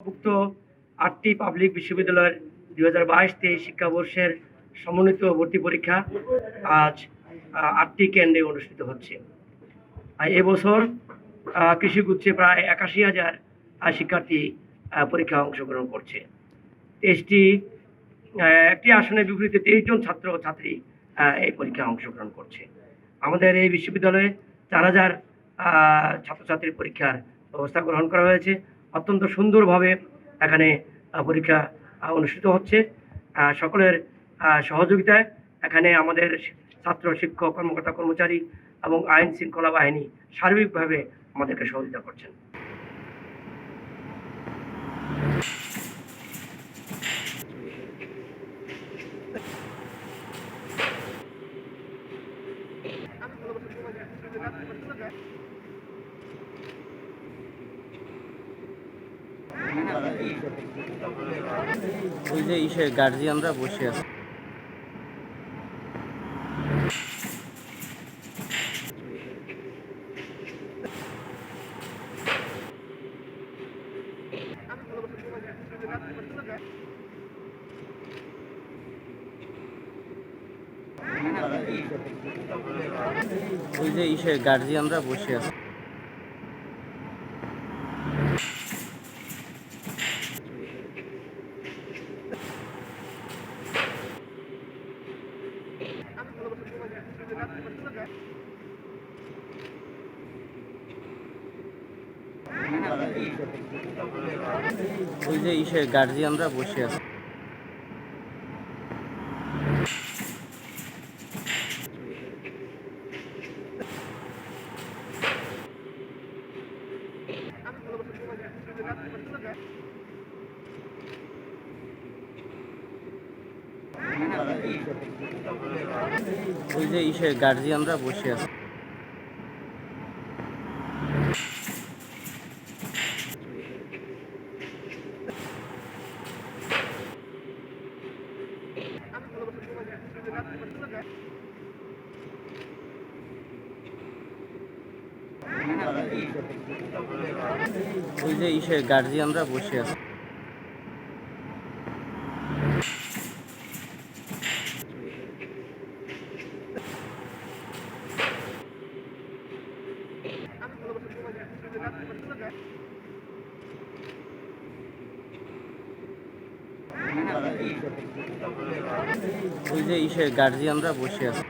উক্ত আটটি পাবলিক বিশ্ববিদ্যালয়ের দুই হাজার বাইশ তেইশ শিক্ষাবর্ষের সমন্বিত ভর্তি পরীক্ষা আজ আটটি কেন্দ্রে অনুষ্ঠিত হচ্ছে। এবছর কৃষিগুচ্ছে প্রায় একাশি হাজার শিক্ষার্থী আহ, পরীক্ষায় অংশগ্রহণ করছে। তেইশটি একটি আসনের বিপরীতে তেইশ জন ছাত্র ছাত্রী এই পরীক্ষায় অংশগ্রহণ করছে। আমাদের এই বিশ্ববিদ্যালয়ে চার হাজার ছাত্রছাত্রীর পরীক্ষার ব্যবস্থা গ্রহণ করা হয়েছে। অত্যন্ত সুন্দরভাবে এখানে পরীক্ষা অনুষ্ঠিত হচ্ছে। সকলের সহযোগিতায় এখানে আমাদের ছাত্র, শিক্ষক, কর্মকর্তা, কর্মচারী এবং আইন শৃঙ্খলা বাহিনী সার্বিকভাবে আমাদেরকে সহযোগিতা করছেন। ওই যে ইসে গার্জিয়ানরা বসে আছে। ওই যে ইসে গার্জিয়ানরা বসে আছে। ওই যে ইসে গার্জিয়ানরা বসে আছে। ওই যে ইসে গার্জিয়ানরা বসে আছে। ওই যে ইসে গার্জিয়ানরা বসে আছে। ওই যে ইসে গার্জিয়ানরা বসে আছে।